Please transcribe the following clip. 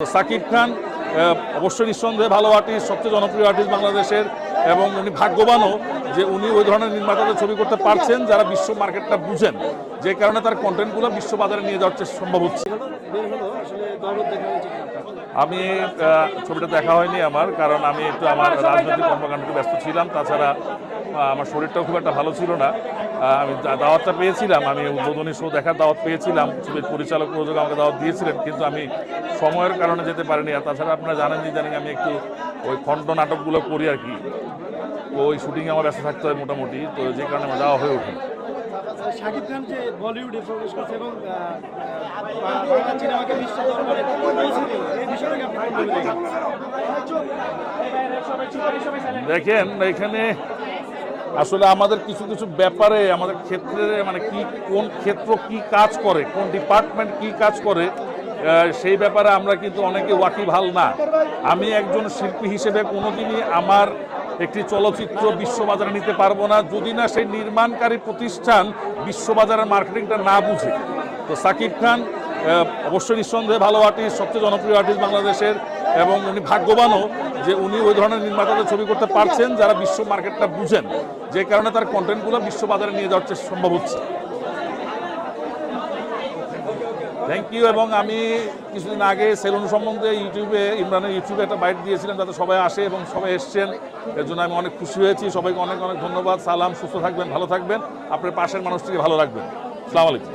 সাকিব খান অবশ্যই নিঃসন্দেহে ভালো আর্টিস্ট, সবচেয়ে জনপ্রিয় আর্টিস্ট বাংলাদেশের এবং উনি ভাগ্যবানও যে উনি ওই ধরনের নির্মাতাদের ছবি করতে পারছেন যারা বিশ্ব মার্কেটটা বুঝেন। যে কারণে তার কন্টেন্টগুলো বিশ্ব বাজারে নিয়ে যাওয়ার চেষ্টা সম্ভব হচ্ছে। আমি ছবিটা দেখা হয়নি আমার, কারণ আমি একটু আমার রাজনৈতিক কর্মকাণ্ডে ব্যস্ত ছিলাম, তাছাড়া আমার শরীরটাও খুব একটা ভালো ছিল না। আমি দাওয়াতটা পেয়েছিলাম, আমি উদ্বোধনী শো দেখার দাওয়াত পেয়েছিলাম, ছবির পরিচালক প্রযোজক আমাকে দাওয়াত দিয়েছিলেন, কিন্তু আমি সময়ের কারণে যেতে পারিনি। আর তাছাড়া আপনারা জানেন যে জানি আমি একটু ওই খণ্ড নাটকগুলো করি আর কি। তো ওই শুটিংয়ে আমার ব্যস্ত থাকতে হয় মোটামুটি, তো যে কারণে আমার যাওয়া হয়ে ওঠে শাকিব খান যে বলিউডে প্রবেশ করছে এবং সিনেমাকে? দেখেন, এখানে আসলে আমাদের কিছু কিছু ব্যাপারে, আমাদের ক্ষেত্রে মানে কি, কোন ক্ষেত্র কি কাজ করে, কোন ডিপার্টমেন্ট কি কাজ করে সেই ব্যাপারে আমরা কিন্তু অনেকে ওয়াকিবহাল না আমি একজন শিল্পী হিসেবে কোনোদিনই আমার একটি চলচ্চিত্র বিশ্ববাজারে নিতে পারব না, যদি না সেই নির্মাণকারী প্রতিষ্ঠান বিশ্ববাজারের মার্কেটিংটা না বুঝে। তো সাকিব খান অবশ্যই নিঃসন্দেহে ভালো আর্টিস্ট, সবচেয়ে জনপ্রিয় আর্টিস্ট বাংলাদেশের, এবং উনি ভাগ্যবানও যে উনি ওই ধরনের নির্মাতাদের ছবি করতে পারছেন যারা বিশ্ব মার্কেটটা বুঝেন। যে কারণে তার কন্টেন্টগুলো বিশ্ববাজারে নিয়ে যাওয়ার চেষ্টা সম্ভব হচ্ছে। থ্যাংক ইউ এবং আমি কিছুদিন আগে সেলুন সম্বন্ধে ইউটিউবে, ইমরানের ইউটিউবে একটা বাইট দিয়েছিলাম যাতে সবাই আসে এবং সবাই এসছেন। এর জন্য আমি অনেক খুশি হয়েছি। সবাইকে অনেক অনেক ধন্যবাদ। সালাম, সুস্থ থাকবেন, ভালো থাকবেন। আপনার পাশের মানুষটিকে ভালো রাখবেন। সালাম আলাইকুম।